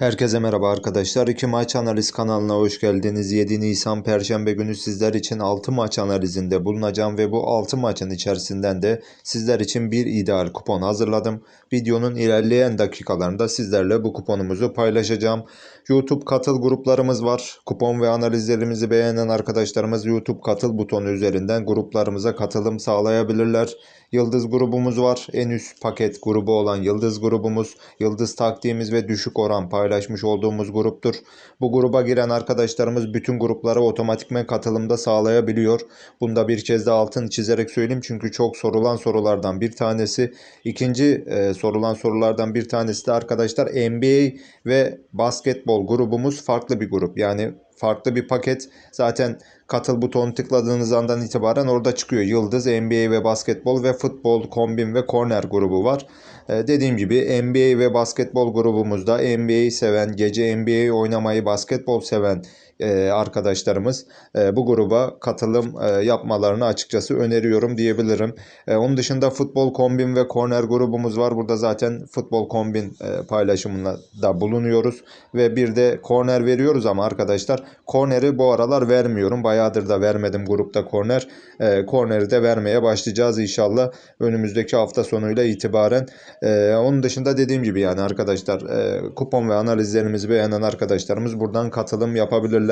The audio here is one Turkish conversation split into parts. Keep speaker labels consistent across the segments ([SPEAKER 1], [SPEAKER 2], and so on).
[SPEAKER 1] Herkese merhaba arkadaşlar. 2 maç analiz kanalına hoş geldiniz. 7 Nisan Perşembe günü sizler için 6 maç analizinde bulunacağım ve bu 6 maçın içerisinden de sizler için bir ideal kupon hazırladım. Videonun ilerleyen dakikalarında sizlerle bu kuponumuzu paylaşacağım. YouTube katıl gruplarımız var. Kupon ve analizlerimizi beğenen arkadaşlarımız YouTube katıl butonu üzerinden gruplarımıza katılım sağlayabilirler. Yıldız grubumuz var. En üst paket grubu olan Yıldız grubumuz. Yıldız taktiğimiz ve düşük oran paylaşmış olduğumuz gruptur. Bu gruba giren arkadaşlarımız bütün gruplara otomatikmen katılımda sağlayabiliyor. Bunda bir kez de altını çizerek söyleyeyim çünkü çok sorulan sorulardan bir tanesi. İkinci e, sorulan sorulardan bir tanesi de arkadaşlar NBA ve basketbol grubumuz farklı bir grup. Yani farklı bir paket. Zaten katıl butonu tıkladığınız andan itibaren orada çıkıyor. Yıldız, NBA ve basketbol ve futbol, kombin ve korner grubu var. Ee, dediğim gibi NBA ve basketbol grubumuzda NBA'yi seven, gece NBA oynamayı, basketbol seven arkadaşlarımız e, bu gruba katılım e, yapmalarını açıkçası öneriyorum diyebilirim. E, onun dışında futbol kombin ve korner grubumuz var. Burada zaten futbol kombin e, paylaşımında da bulunuyoruz ve bir de korner veriyoruz ama arkadaşlar korneri bu aralar vermiyorum. Bayağıdır da vermedim grupta korner. E, korneri de vermeye başlayacağız inşallah önümüzdeki hafta sonuyla itibaren. E, onun dışında dediğim gibi yani arkadaşlar e, kupon ve analizlerimizi beğenen arkadaşlarımız buradan katılım yapabilirler.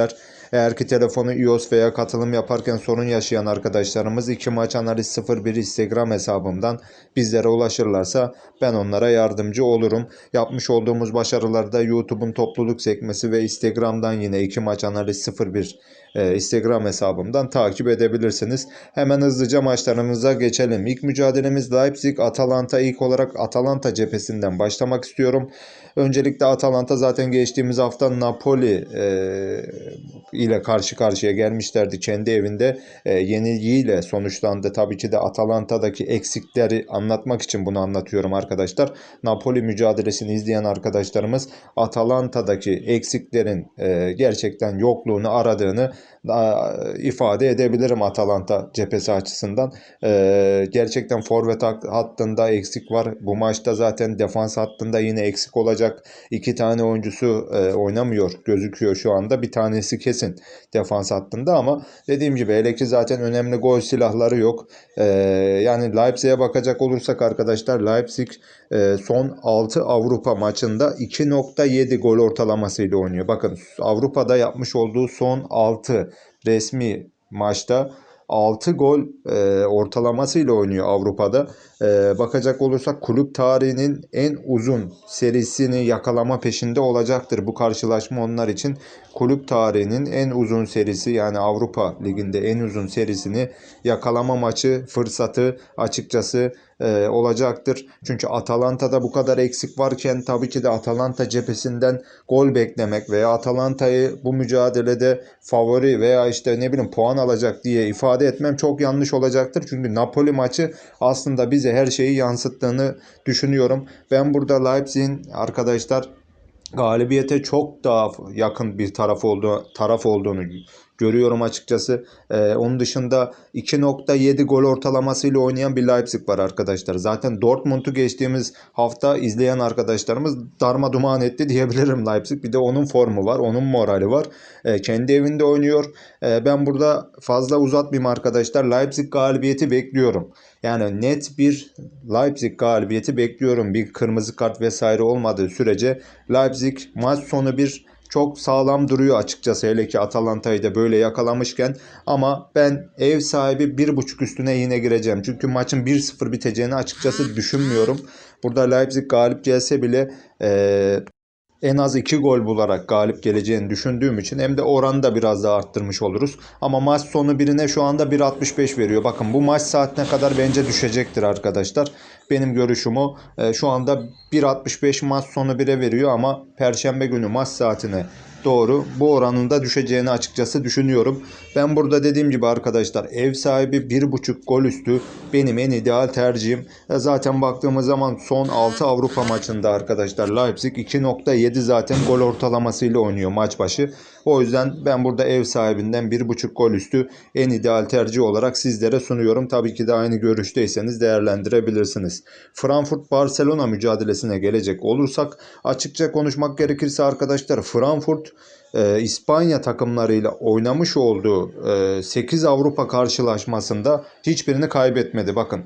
[SPEAKER 1] Eğer ki telefonu iOS veya katılım yaparken sorun yaşayan arkadaşlarımız 2 maç analiz 01 Instagram hesabımdan bizlere ulaşırlarsa ben onlara yardımcı olurum. Yapmış olduğumuz başarılarda YouTube'un topluluk sekmesi ve Instagram'dan yine 2 maç analiz 01 e, Instagram hesabımdan takip edebilirsiniz. Hemen hızlıca maçlarımıza geçelim. İlk mücadelemiz Leipzig Atalanta ilk olarak Atalanta cephesinden başlamak istiyorum. Öncelikle Atalanta zaten geçtiğimiz hafta Napoli e, ile karşı karşıya gelmişlerdi kendi evinde. E, yenilgiyle sonuçlandı. Tabii ki de Atalanta'daki eksikleri anlatmak için bunu anlatıyorum arkadaşlar. Napoli mücadelesini izleyen arkadaşlarımız Atalanta'daki eksiklerin e, gerçekten yokluğunu aradığını da, ifade edebilirim Atalanta cephesi açısından. E, gerçekten forvet hattında eksik var. Bu maçta zaten defans hattında yine eksik olacak. İki tane oyuncusu e, oynamıyor gözüküyor şu anda. Bir tanesi kesin defans hattında ama dediğim gibi hele ki zaten önemli gol silahları yok. E, yani Leipzig'e bakacak olursak arkadaşlar Leipzig e, son 6 Avrupa maçında 2.7 gol ortalamasıyla oynuyor. Bakın Avrupa'da yapmış olduğu son 6 resmi maçta 6 gol e, ortalamasıyla oynuyor Avrupa'da. E, bakacak olursak kulüp tarihinin en uzun serisini yakalama peşinde olacaktır. Bu karşılaşma onlar için kulüp tarihinin en uzun serisi yani Avrupa Ligi'nde en uzun serisini yakalama maçı fırsatı açıkçası e, olacaktır. Çünkü Atalanta'da bu kadar eksik varken tabii ki de Atalanta cephesinden gol beklemek veya Atalanta'yı bu mücadelede favori veya işte ne bileyim puan alacak diye ifade etmem çok yanlış olacaktır. Çünkü Napoli maçı aslında bize her şeyi yansıttığını düşünüyorum. Ben burada Leipzig'in arkadaşlar galibiyete çok daha yakın bir taraf olduğu taraf olduğunu görüyorum açıkçası. Ee, onun dışında 2.7 gol ortalamasıyla oynayan bir Leipzig var arkadaşlar. Zaten Dortmund'u geçtiğimiz hafta izleyen arkadaşlarımız darma duman etti diyebilirim Leipzig. Bir de onun formu var, onun morali var. Ee, kendi evinde oynuyor. Ee, ben burada fazla uzatmayayım arkadaşlar. Leipzig galibiyeti bekliyorum. Yani net bir Leipzig galibiyeti bekliyorum. Bir kırmızı kart vesaire olmadığı sürece Leipzig maç sonu bir çok sağlam duruyor açıkçası hele ki Atalanta'yı da böyle yakalamışken ama ben ev sahibi bir buçuk üstüne yine gireceğim. Çünkü maçın 1-0 biteceğini açıkçası düşünmüyorum. Burada Leipzig galip gelse bile ee, en az 2 gol bularak galip geleceğini düşündüğüm için hem de oranı da biraz daha arttırmış oluruz. Ama maç sonu birine şu anda 1.65 veriyor. Bakın bu maç saatine kadar bence düşecektir arkadaşlar. Benim görüşüm o. E, şu anda 1.65 maç sonu 1'e veriyor ama perşembe günü maç saatine doğru. Bu oranın da düşeceğini açıkçası düşünüyorum. Ben burada dediğim gibi arkadaşlar ev sahibi 1.5 gol üstü benim en ideal tercihim. E, Zaten baktığımız zaman son 6 Avrupa maçında arkadaşlar Leipzig 2.7 zaten gol ortalamasıyla oynuyor maç başı. O yüzden ben burada ev sahibinden 1.5 gol üstü en ideal tercih olarak sizlere sunuyorum. Tabii ki de aynı görüşteyseniz değerlendirebilirsiniz. Frankfurt-Barcelona mücadelesine gelecek olursak açıkça konuşmak gerekirse arkadaşlar Frankfurt e, İspanya takımlarıyla oynamış olduğu e, 8 Avrupa karşılaşmasında hiçbirini kaybetmedi. Bakın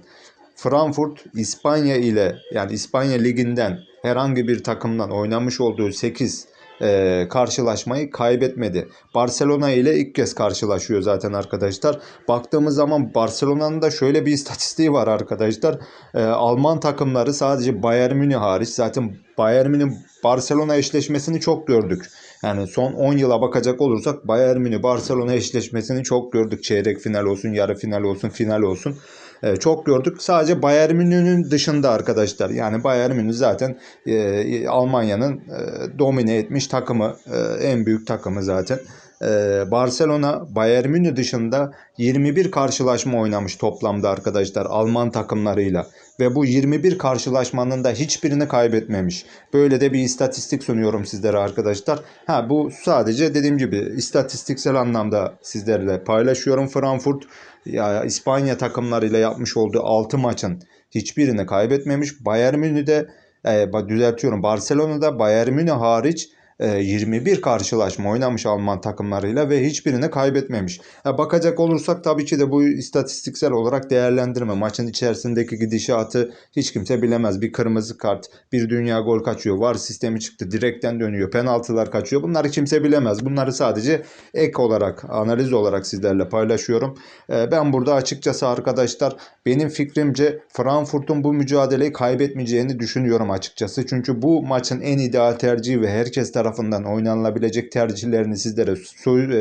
[SPEAKER 1] Frankfurt İspanya ile yani İspanya liginden herhangi bir takımdan oynamış olduğu 8 e, karşılaşmayı kaybetmedi. Barcelona ile ilk kez karşılaşıyor zaten arkadaşlar. Baktığımız zaman Barcelona'nın da şöyle bir istatistiği var arkadaşlar. E, Alman takımları sadece Bayern Münih hariç zaten Bayern Münih Barcelona eşleşmesini çok gördük. Yani son 10 yıla bakacak olursak Bayern Münih Barcelona eşleşmesini çok gördük. Çeyrek final olsun, yarı final olsun, final olsun. Ee, çok gördük. Sadece Bayern Münih'in dışında arkadaşlar. Yani Bayern Münih zaten e, Almanya'nın e, domine etmiş takımı. E, en büyük takımı zaten. E, Barcelona Bayern Münih dışında 21 karşılaşma oynamış toplamda arkadaşlar Alman takımlarıyla. Ve bu 21 karşılaşmanın da hiçbirini kaybetmemiş. Böyle de bir istatistik sunuyorum sizlere arkadaşlar. Ha bu sadece dediğim gibi istatistiksel anlamda sizlerle paylaşıyorum. Frankfurt ya İspanya takımlarıyla yapmış olduğu 6 maçın hiçbirini kaybetmemiş. Bayern Münih'de e, düzeltiyorum Barcelona'da Bayern Münih hariç 21 karşılaşma oynamış Alman takımlarıyla ve hiçbirini kaybetmemiş. Ha, bakacak olursak tabii ki de bu istatistiksel olarak değerlendirme. Maçın içerisindeki gidişatı hiç kimse bilemez. Bir kırmızı kart, bir dünya gol kaçıyor, var sistemi çıktı, direkten dönüyor, penaltılar kaçıyor. Bunları kimse bilemez. Bunları sadece ek olarak, analiz olarak sizlerle paylaşıyorum. Ben burada açıkçası arkadaşlar benim fikrimce Frankfurt'un bu mücadeleyi kaybetmeyeceğini düşünüyorum açıkçası. Çünkü bu maçın en ideal tercihi ve herkes tarafından oynanılabilecek tercihlerini sizlere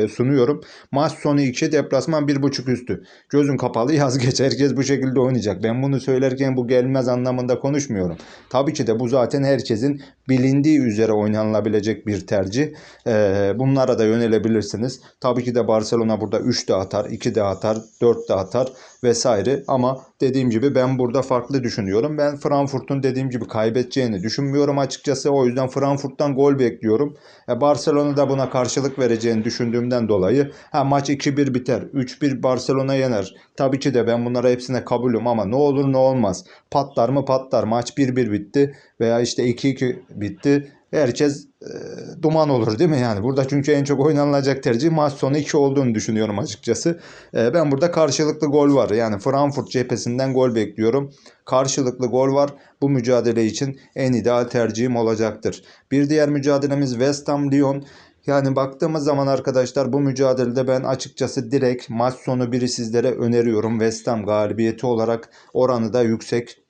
[SPEAKER 1] e, sunuyorum. Maç sonu 2 deplasman 1.5 üstü. Gözün kapalı yaz geç. Herkes bu şekilde oynayacak. Ben bunu söylerken bu gelmez anlamında konuşmuyorum. Tabii ki de bu zaten herkesin bilindiği üzere oynanılabilecek bir tercih. Ee, bunlara da yönelebilirsiniz. Tabii ki de Barcelona burada 3 de atar, 2 de atar, 4 de atar vesaire. Ama dediğim gibi ben burada farklı düşünüyorum. Ben Frankfurt'un dediğim gibi kaybedeceğini düşünmüyorum açıkçası. O yüzden Frankfurt'tan gol bekliyorum. E, Barcelona da buna karşılık vereceğini düşündüğümden dolayı ha, maç 2-1 biter. 3-1 Barcelona yener. Tabii ki de ben bunlara hepsine kabulüm ama ne olur ne olmaz. Patlar mı patlar. Maç 1-1 bitti veya işte 2-2 bitti herkes e, duman olur değil mi yani? Burada çünkü en çok oynanılacak tercih maç sonu 2 olduğunu düşünüyorum açıkçası. E, ben burada karşılıklı gol var. Yani Frankfurt cephesinden gol bekliyorum. Karşılıklı gol var. Bu mücadele için en ideal tercihim olacaktır. Bir diğer mücadelemiz West Ham Lyon. Yani baktığımız zaman arkadaşlar bu mücadelede ben açıkçası direkt maç sonu biri sizlere öneriyorum. West Ham galibiyeti olarak oranı da yüksek.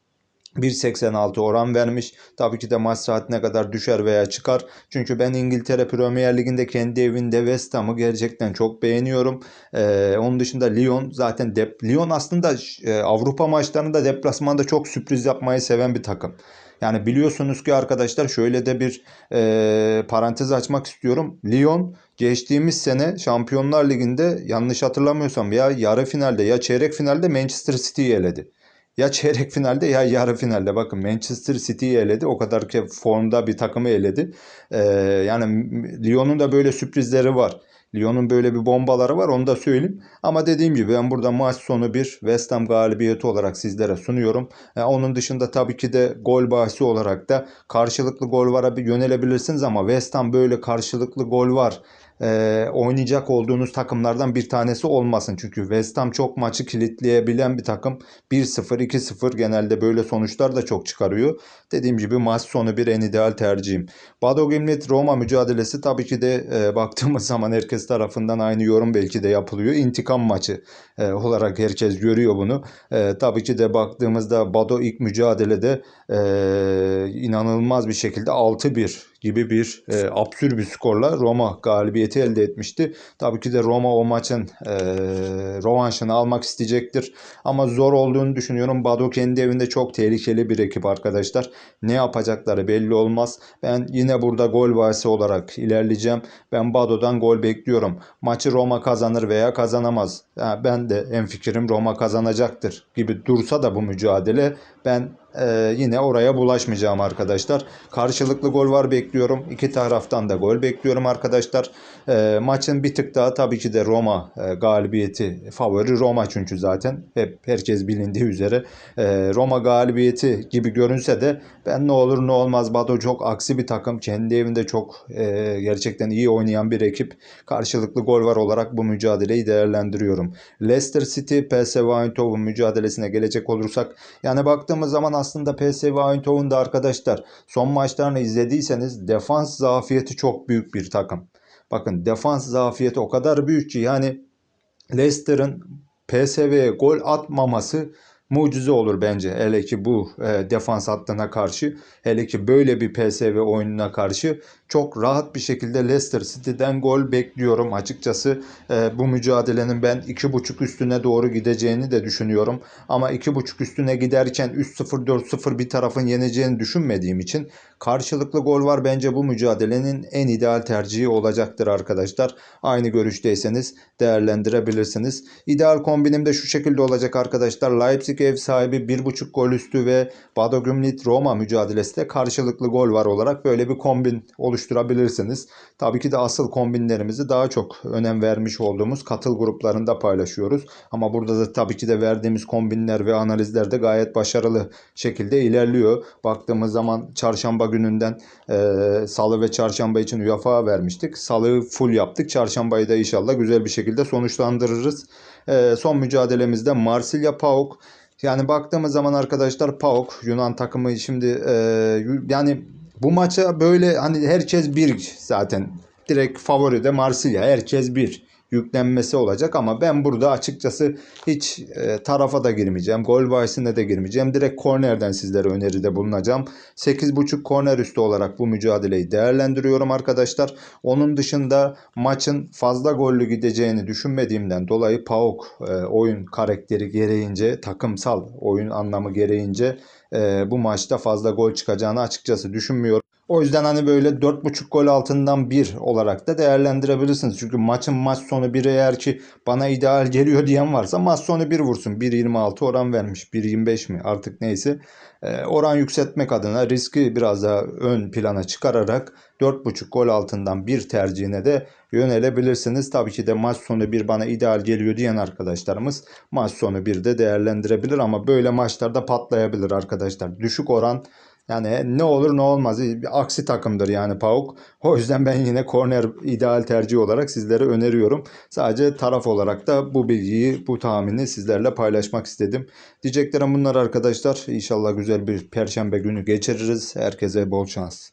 [SPEAKER 1] 1.86 oran vermiş. Tabii ki de maç saatine kadar düşer veya çıkar. Çünkü ben İngiltere Premier Ligi'nde kendi evinde West Ham'ı gerçekten çok beğeniyorum. Ee, onun dışında Lyon zaten dep Lyon aslında e, Avrupa maçlarında deplasmanda çok sürpriz yapmayı seven bir takım. Yani biliyorsunuz ki arkadaşlar şöyle de bir e, parantez açmak istiyorum. Lyon geçtiğimiz sene Şampiyonlar Ligi'nde yanlış hatırlamıyorsam ya yarı finalde ya çeyrek finalde Manchester City'yi eledi. Ya çeyrek finalde ya yarı finalde. Bakın Manchester City'yi eledi. O kadar ki formda bir takımı eledi. Ee, yani Lyon'un da böyle sürprizleri var. Lyon'un böyle bir bombaları var onu da söyleyeyim. Ama dediğim gibi ben burada maç sonu bir West Ham galibiyeti olarak sizlere sunuyorum. Yani onun dışında tabii ki de gol bahsi olarak da karşılıklı gol vara bir yönelebilirsiniz ama West Ham böyle karşılıklı gol var e, oynayacak olduğunuz takımlardan bir tanesi olmasın. Çünkü West Ham çok maçı kilitleyebilen bir takım. 1-0, 2-0 genelde böyle sonuçlar da çok çıkarıyor. Dediğim gibi maç sonu bir en ideal tercihim. Bado Gimlet Roma mücadelesi tabii ki de e, baktığımız zaman herkes tarafından aynı yorum belki de yapılıyor. İntikam maçı e, olarak herkes görüyor bunu. E, tabii ki de baktığımızda Bado ilk mücadelede e, inanılmaz bir şekilde 6-1 gibi bir e, absürt bir skorla Roma galibiyeti elde etmişti. Tabii ki de Roma o maçın e, rövanşını almak isteyecektir. Ama zor olduğunu düşünüyorum. Bado kendi evinde çok tehlikeli bir ekip arkadaşlar. Ne yapacakları belli olmaz. Ben yine burada gol varisi olarak ilerleyeceğim. Ben Bado'dan gol bekliyorum. Maçı Roma kazanır veya kazanamaz. Ha, ben de en fikrim Roma kazanacaktır gibi dursa da bu mücadele ben e, yine oraya bulaşmayacağım arkadaşlar. Karşılıklı gol var bekliyorum. İki taraftan da gol bekliyorum arkadaşlar. E, maçın bir tık daha tabii ki de Roma e, galibiyeti favori Roma çünkü zaten hep herkes bilindiği üzere e, Roma galibiyeti gibi görünse de ben ne olur ne olmaz Bado çok aksi bir takım. Kendi evinde çok e, gerçekten iyi oynayan bir ekip. Karşılıklı gol var olarak bu mücadeleyi değerlendiriyorum. Leicester City PSV Eindhoven mücadelesine gelecek olursak yani baktığımız zaman aslında PSV Eindhoven'da arkadaşlar son maçlarını izlediyseniz defans zafiyeti çok büyük bir takım. Bakın defans zafiyeti o kadar büyük ki yani Leicester'ın PSV'ye gol atmaması mucize olur bence. Hele ki bu e, defans hattına karşı, hele ki böyle bir PSV oyununa karşı çok rahat bir şekilde Leicester City'den gol bekliyorum. Açıkçası e, bu mücadelenin ben 2.5 üstüne doğru gideceğini de düşünüyorum. Ama 2.5 üstüne giderken 3-0 4-0 bir tarafın yeneceğini düşünmediğim için karşılıklı gol var bence bu mücadelenin en ideal tercihi olacaktır arkadaşlar. Aynı görüşteyseniz değerlendirebilirsiniz. İdeal kombinim de şu şekilde olacak arkadaşlar. Leipzig ev sahibi 1.5 gol üstü ve Bodo Glimt Roma mücadelesi de karşılıklı gol var olarak böyle bir kombin oluşturabilirsiniz. Tabii ki de asıl kombinlerimizi daha çok önem vermiş olduğumuz katıl gruplarında paylaşıyoruz. Ama burada da tabii ki de verdiğimiz kombinler ve analizler de gayet başarılı şekilde ilerliyor. Baktığımız zaman çarşamba gününden e, salı ve çarşamba için UEFA vermiştik. Salı full yaptık. Çarşambayı da inşallah güzel bir şekilde sonuçlandırırız. E, son mücadelemizde Marsilya PAOK. Yani baktığımız zaman arkadaşlar PAOK Yunan takımı şimdi e, yani bu maça böyle hani herkes bir zaten. Direkt favori de Marsilya. Herkes bir yüklenmesi olacak ama ben burada açıkçası hiç e, tarafa da girmeyeceğim. Gol bahisine de girmeyeceğim. Direkt kornerden sizlere öneride bulunacağım. 8.5 korner üstü olarak bu mücadeleyi değerlendiriyorum arkadaşlar. Onun dışında maçın fazla gollü gideceğini düşünmediğimden dolayı PAOK e, oyun karakteri gereğince takımsal oyun anlamı gereğince e, bu maçta fazla gol çıkacağını açıkçası düşünmüyorum. O yüzden hani böyle 4.5 gol altından 1 olarak da değerlendirebilirsiniz. Çünkü maçın maç sonu 1 eğer ki bana ideal geliyor diyen varsa maç sonu 1 vursun. 1.26 oran vermiş. 1.25 mi artık neyse. Ee, oran yükseltmek adına riski biraz daha ön plana çıkararak 4.5 gol altından 1 tercihine de yönelebilirsiniz. Tabii ki de maç sonu 1 bana ideal geliyor diyen arkadaşlarımız maç sonu 1 de değerlendirebilir ama böyle maçlarda patlayabilir arkadaşlar. Düşük oran yani ne olur ne olmaz. Bir aksi takımdır yani PAOK. O yüzden ben yine korner ideal tercih olarak sizlere öneriyorum. Sadece taraf olarak da bu bilgiyi, bu tahmini sizlerle paylaşmak istedim. Diyeceklerim bunlar arkadaşlar. İnşallah güzel bir perşembe günü geçiririz. Herkese bol şans.